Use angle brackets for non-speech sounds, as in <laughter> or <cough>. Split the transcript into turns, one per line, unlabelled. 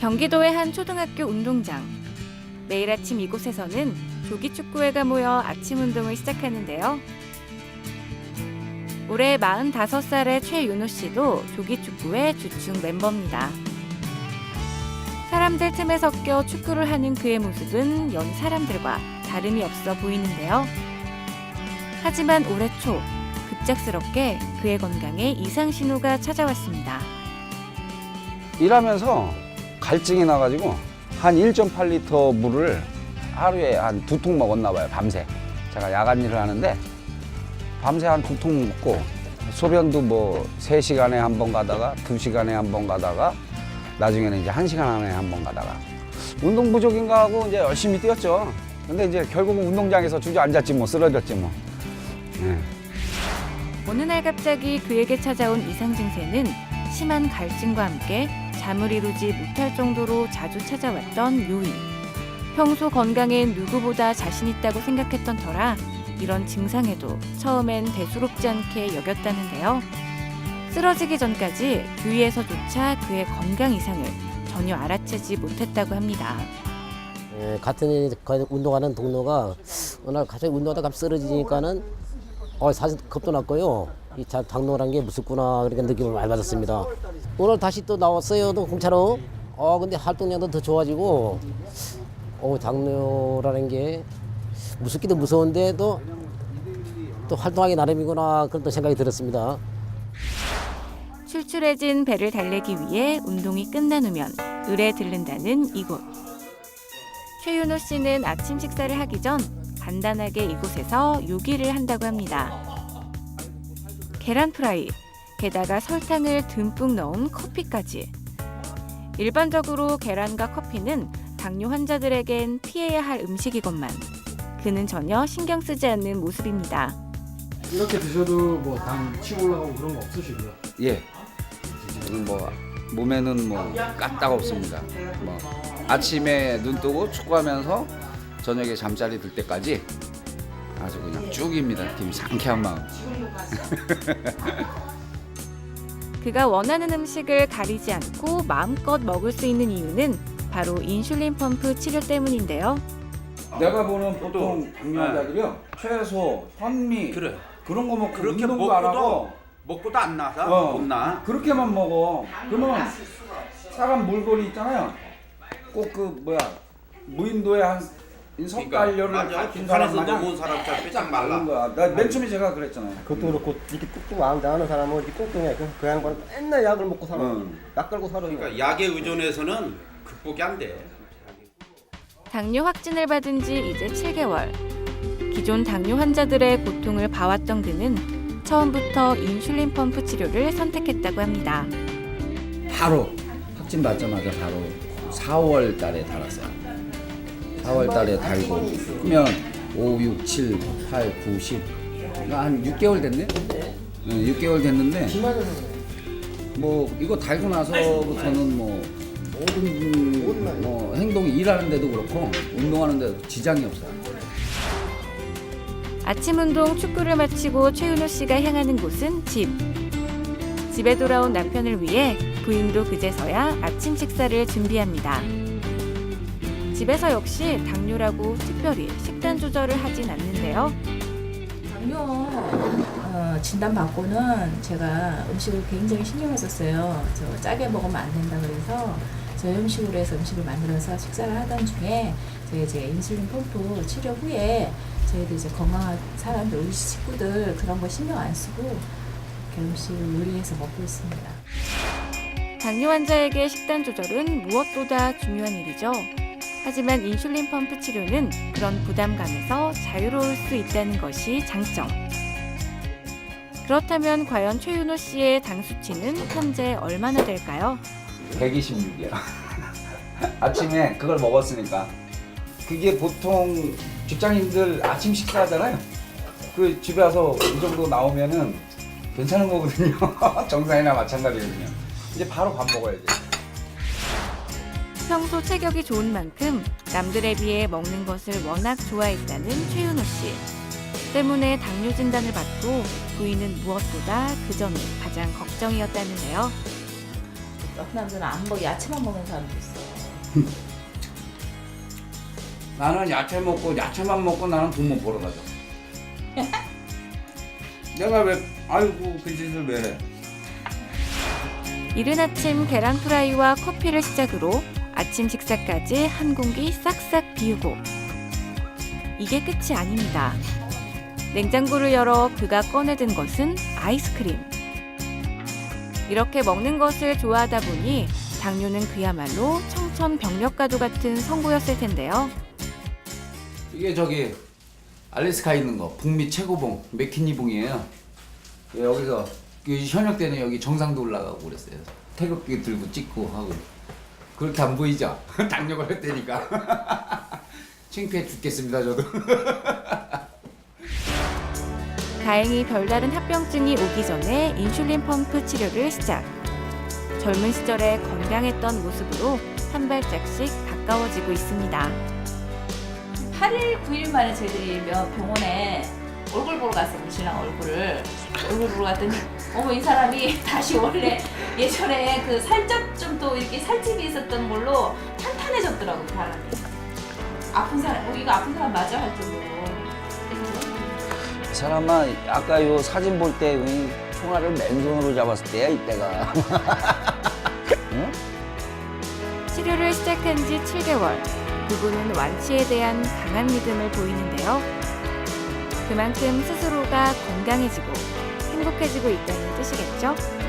경기도의 한 초등학교 운동장. 매일 아침 이곳에서는 조기 축구회가 모여 아침 운동을 시작하는데요. 올해 45살의 최윤호 씨도 조기 축구회 주축 멤버입니다. 사람들 틈에 섞여 축구를 하는 그의 모습은 연 사람들과 다름이 없어 보이는데요. 하지만 올해 초 급작스럽게 그의 건강에 이상 신호가 찾아왔습니다.
일하면서 갈증이 나가지고 한 1.8리터 물을 하루에 한 두 통 먹었나 봐요, 밤새. 제가 야간 일을 하는데 밤새 한 두 통 먹고 소변도 뭐 세시간에 한 번 가다가 두시간에 한 번 가다가 나중에는 이제 한시간 안에 한 번 가다가 운동 부족인가 하고 이제 열심히 뛰었죠. 근데 이제 결국은 운동장에서 주저앉았지 뭐 쓰러졌지 뭐. 예.
어느 날 갑자기 그에게 찾아온 이상 증세는 심한 갈증과 함께 잠을 이루지 못할 정도로 자주 찾아왔던 요인. 평소 건강엔 누구보다 자신 있다고 생각했던 터라 이런 증상에도 처음엔 대수롭지 않게 여겼다는데요. 쓰러지기 전까지 주위에서조차 그의 건강 이상을 전혀 알아채지 못했다고 합니다.
예, 같은 거- 운동하는 동료가 어느 날 갑자기 운동하다 갑자기 쓰러지니까는 어, 사실 겁도 났고요. 이 자- 당뇨란 게 무섭구나 그렇게 느낌을 많이 받았습니다. 오늘 다시 또 나왔어요. 또 공차로. 어 근데 활동량도 더 좋아지고 어 당뇨라는 게 무섭기도 무서운데 또, 또 활동하기 나름이구나 그런 또 생각이 들었습니다.
출출해진 배를 달래기 위해 운동이 끝난 후면 을에 들른다는 이곳. 최윤호 씨는 아침 식사를 하기 전 간단하게 이곳에서 요기를 한다고 합니다. 계란 프라이, 게다가 설탕을 듬뿍 넣은 커피까지. 일반적으로 계란과 커피는 당뇨 환자들에겐 피해야 할 음식이건만 그는 전혀 신경 쓰지 않는 모습입니다.
이렇게 드셔도 뭐 당 치고 올라가고 그런 거 없으시고요.
예. 뭐 몸에는 뭐 까딱 없습니다. 뭐 아침에 눈 뜨고 축구하면서 저녁에 잠자리 들 때까지 아주 그냥 쭉입니다. 김 상쾌한 마음. <laughs>
그가 원하는 음식을 가리지 않고 마음껏 먹을 수 있는 이유는 바로 인슐린 펌프 치료 때문인데요.
내가 보는 보통 당뇨 환자들이요 채소, 현미
그래.
그런 거 먹고
그렇게
운동도 안 하고
먹고도 먹고도 안 나서
어.
못 나.
그렇게만 먹어. 그러면 사람 물건이 있잖아요. 꼭 그 뭐야 무인도에 한 석달료를
그러니까 맞아.
준 사람 마냥
넘어온 사람처럼 삐짝 말라.
거야. 나맨 처음에 제가 그랬잖아요.
그것도 그렇고 이렇게 뚝뚝 왕자하는 사람은 이렇게 뚱뚱해. 그, 그 양반 맨날 약을 먹고 살아.
응.
약 걸고 살아.
그러니까 약에 의존해서는 극복이 안 돼.
당뇨 확진을 받은 지 이제 7개월. 기존 당뇨 환자들의 고통을 봐왔던 그는 처음부터 인슐린 펌프 치료를 선택했다고 합니다.
바로 확진 받자마자 바로 4월 달에 달았어요. 4월 달에 달고 그러면 5, 6, 7, 8, 9, 10. 그러니까 한 6개월 됐네? 네, 6개월 됐는데 뭐 이거 달고 나서부터는 뭐 모든 뭐 행동이 일하는 데도 그렇고 운동하는 데도 지장이 없어요.
아침 운동 축구를 마치고 최윤호 씨가 향하는 곳은 집. 집에 돌아온 남편을 위해 부인도 그제서야 아침 식사를 준비합니다. 집에서 역시 당뇨라고 특별히 식단 조절을 하진 않는데요.
당뇨 어, 진단 받고는 제가 음식을 굉장히 신경을 썼어요. 저 짜게 먹으면 안 된다 그래서 저염식으로 해서 음식을 만들어서 식사를 하던 중에 저희 이제 인슐린 펌프 치료 후에 저희도 이제 건강한 사람들 우리 식구들 그런 거 신경 안 쓰고 이렇게 음식을 요리해서 먹고 있습니다.
당뇨 환자에게 식단 조절은 무엇보다 중요한 일이죠. 하지만 인슐린 펌프 치료는 그런 부담감에서 자유로울 수 있다는 것이 장점. 그렇다면 과연 최윤호 씨의 당 수치는 현재 얼마나 될까요?
126이야. <laughs> 아침에 그걸 먹었으니까. 그게 보통 직장인들 아침 식사하잖아요. 그 집에 와서 이 정도 나오면은 괜찮은 거거든요. <laughs> 정상이나 마찬가지거든요. 이제 바로 밥 먹어야지.
평소 체격이 좋은 만큼 남들에 비해 먹는 것을 워낙 좋아했다는 최윤호 씨. 때문에 당뇨 진단을 받고 부인은 무엇보다 그 점이 가장 걱정이었다는데요.
어떤 남자는 안 먹, 야채만 먹는 사람도 있어요. <laughs>
나는 야채 먹고 야채만 먹고 나는 돈 못 벌어 가죠. 내가 왜 아이고 그 짓을 왜 해?
이른 아침 계란 프라이와 커피를 시작으로 아침 식사까지 한 공기 싹싹 비우고 이게 끝이 아닙니다. 냉장고를 열어 그가 꺼내든 것은 아이스크림. 이렇게 먹는 것을 좋아하다 보니 당뇨는 그야말로 청천벽력과도 같은 선고였을 텐데요.
이게 저기 알래스카 있는 거 북미 최고봉 맥키니봉이에요. 예, 여기서 그 현역 때는 여기 정상도 올라가고 그랬어요. 태극기 들고 찍고 하고 그렇게 안 보이죠? <laughs> 당뇨 걸렸다니까. <laughs> 창피해 죽겠습니다 저도. <laughs>
다행히 별다른 합병증이 오기 전에 인슐린 펌프 치료를 시작. 젊은 시절에 건강했던 모습으로 한 발짝씩 가까워지고 있습니다.
8일, 9일 만에 저희들이 몇 병원에 얼굴 보러 갔어요. 신랑 얼굴을. 얼굴 보러 갔더니 어머 이 사람이 <laughs> 다시 원래 예전에 그 살짝 좀 또 이렇게 살집이 있었던 걸로 탄탄해졌더라고 그 사람이. 아픈 사람, 어 이거 아픈 사람 맞아 할 정도로.
이 사람아 아까 요 사진 볼 때 총알을 맨손으로 잡았을 때야 이때가. <laughs>
치료를 시작한 지 7개월. 부부는 완치에 대한 강한 믿음을 보이는데요. 그만큼 스스로가 건강해지고 행복해지고 있다는 뜻이겠죠?